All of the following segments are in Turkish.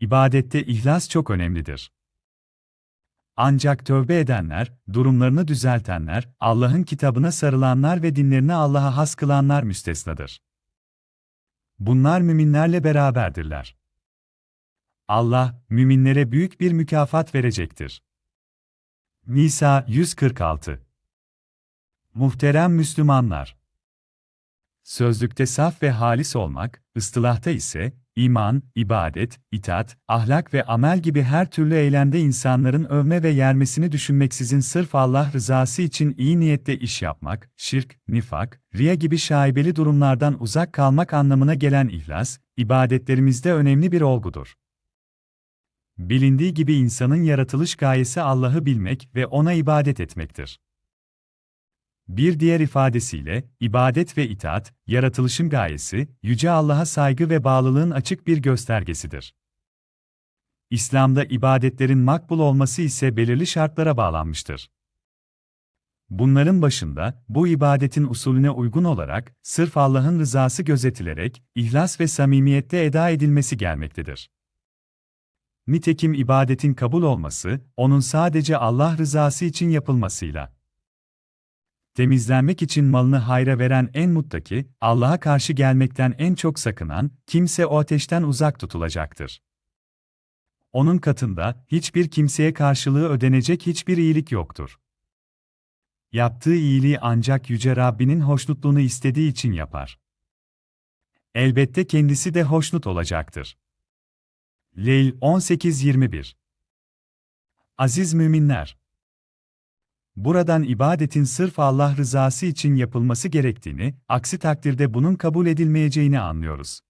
İbadette ihlas çok önemlidir. Ancak tövbe edenler, durumlarını düzeltenler, Allah'ın kitabına sarılanlar ve dinlerini Allah'a has kılanlar müstesnadır. Bunlar müminlerle beraberdirler. Allah, müminlere büyük bir mükafat verecektir. Nisa 146 Muhterem Müslümanlar! Sözlükte saf ve halis olmak, ıstılahta ise, iman, ibadet, itaat, ahlak ve amel gibi her türlü eylemde insanların övme ve yermesini düşünmeksizin sırf Allah rızası için iyi niyetle iş yapmak, şirk, nifak, riya gibi şaibeli durumlardan uzak kalmak anlamına gelen ihlas, ibadetlerimizde önemli bir olgudur. Bilindiği gibi insanın yaratılış gayesi Allah'ı bilmek ve ona ibadet etmektir. Bir diğer ifadesiyle, ibadet ve itaat, yaratılışın gayesi, Yüce Allah'a saygı ve bağlılığın açık bir göstergesidir. İslam'da ibadetlerin makbul olması ise belirli şartlara bağlanmıştır. Bunların başında, bu ibadetin usulüne uygun olarak, sırf Allah'ın rızası gözetilerek, ihlas ve samimiyette eda edilmesi gelmektedir. Nitekim ibadetin kabul olması, onun sadece Allah rızası için yapılmasıyla temizlenmek için malını hayra veren en muttaki, Allah'a karşı gelmekten en çok sakınan, kimse o ateşten uzak tutulacaktır. Onun katında, hiçbir kimseye karşılığı ödenecek hiçbir iyilik yoktur. Yaptığı iyiliği ancak Yüce Rabbinin hoşnutluğunu istediği için yapar. Elbette kendisi de hoşnut olacaktır. Leyl 18-21 Aziz müminler! Buradan ibadetin sırf Allah rızası için yapılması gerektiğini, aksi takdirde bunun kabul edilmeyeceğini anlıyoruz.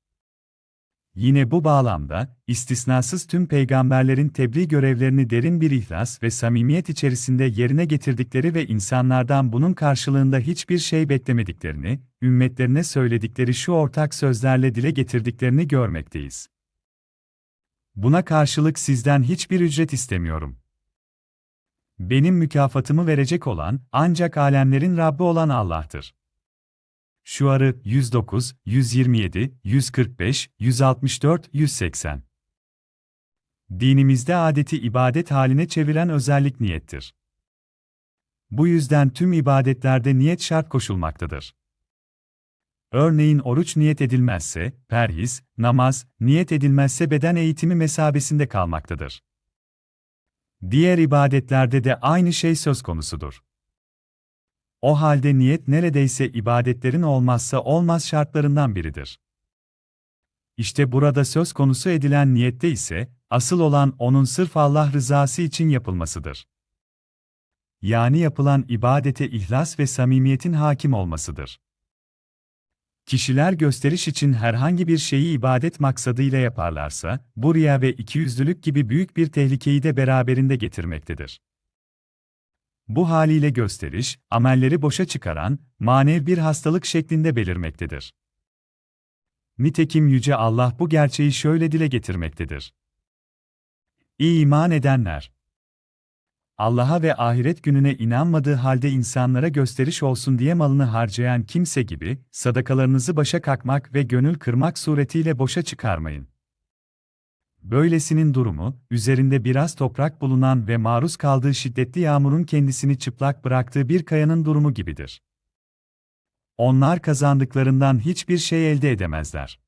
Yine bu bağlamda, istisnasız tüm peygamberlerin tebliğ görevlerini derin bir ihlas ve samimiyet içerisinde yerine getirdikleri ve insanlardan bunun karşılığında hiçbir şey beklemediklerini, ümmetlerine söyledikleri şu ortak sözlerle dile getirdiklerini görmekteyiz. Buna karşılık sizden hiçbir ücret istemiyorum. Benim mükafatımı verecek olan, ancak alemlerin Rabbi olan Allah'tır. Şuarı 109, 127, 145, 164, 180. Dinimizde adeti ibadet haline çeviren özellik niyettir. Bu yüzden tüm ibadetlerde niyet şart koşulmaktadır. Örneğin oruç niyet edilmezse, perhiz, namaz, niyet edilmezse beden eğitimi mesabesinde kalmaktadır. Diğer ibadetlerde de aynı şey söz konusudur. O halde niyet neredeyse ibadetlerin olmazsa olmaz şartlarından biridir. İşte burada söz konusu edilen niyette ise, asıl olan onun sırf Allah rızası için yapılmasıdır. Yani yapılan ibadete ihlas ve samimiyetin hakim olmasıdır. Kişiler gösteriş için herhangi bir şeyi ibadet maksadıyla yaparlarsa, bu riya ve ikiyüzlülük gibi büyük bir tehlikeyi de beraberinde getirmektedir. Bu haliyle gösteriş, amelleri boşa çıkaran, manev bir hastalık şeklinde belirmektedir. Nitekim Yüce Allah bu gerçeği şöyle dile getirmektedir. İyi iman edenler! Allah'a ve ahiret gününe inanmadığı halde insanlara gösteriş olsun diye malını harcayan kimse gibi, sadakalarınızı başa kakmak ve gönül kırmak suretiyle boşa çıkarmayın. Böylesinin durumu, üzerinde biraz toprak bulunan ve maruz kaldığı şiddetli yağmurun kendisini çıplak bıraktığı bir kayanın durumu gibidir. Onlar kazandıklarından hiçbir şey elde edemezler.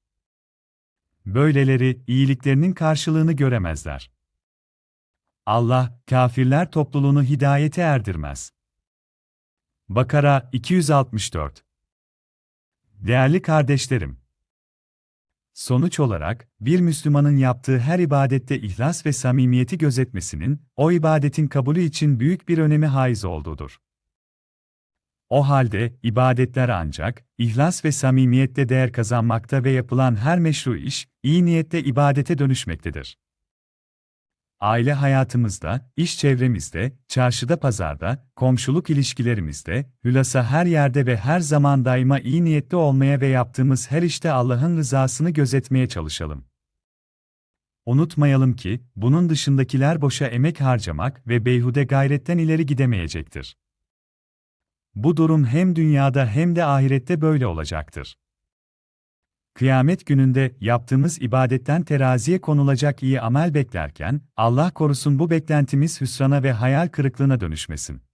Böyleleri, iyiliklerinin karşılığını göremezler. Allah, kafirler topluluğunu hidayete erdirmez. Bakara 264 Değerli kardeşlerim, Sonuç olarak, bir Müslümanın yaptığı her ibadette ihlas ve samimiyeti gözetmesinin, o ibadetin kabulü için büyük bir önemi haiz olduğudur. O halde, ibadetler ancak, ihlas ve samimiyette değer kazanmakta ve yapılan her meşru iş, iyi niyette ibadete dönüşmektedir aile hayatımızda, iş çevremizde, çarşıda pazarda, komşuluk ilişkilerimizde, hülasa her yerde ve her zaman daima iyi niyetli olmaya ve yaptığımız her işte Allah'ın rızasını gözetmeye çalışalım. Unutmayalım ki, bunun dışındakiler boşa emek harcamak ve beyhude gayretten ileri gidemeyecektir. Bu durum hem dünyada hem de ahirette böyle olacaktır. Kıyamet gününde yaptığımız ibadetten teraziye konulacak iyi amel beklerken, Allah korusun bu beklentimiz hüsrana ve hayal kırıklığına dönüşmesin.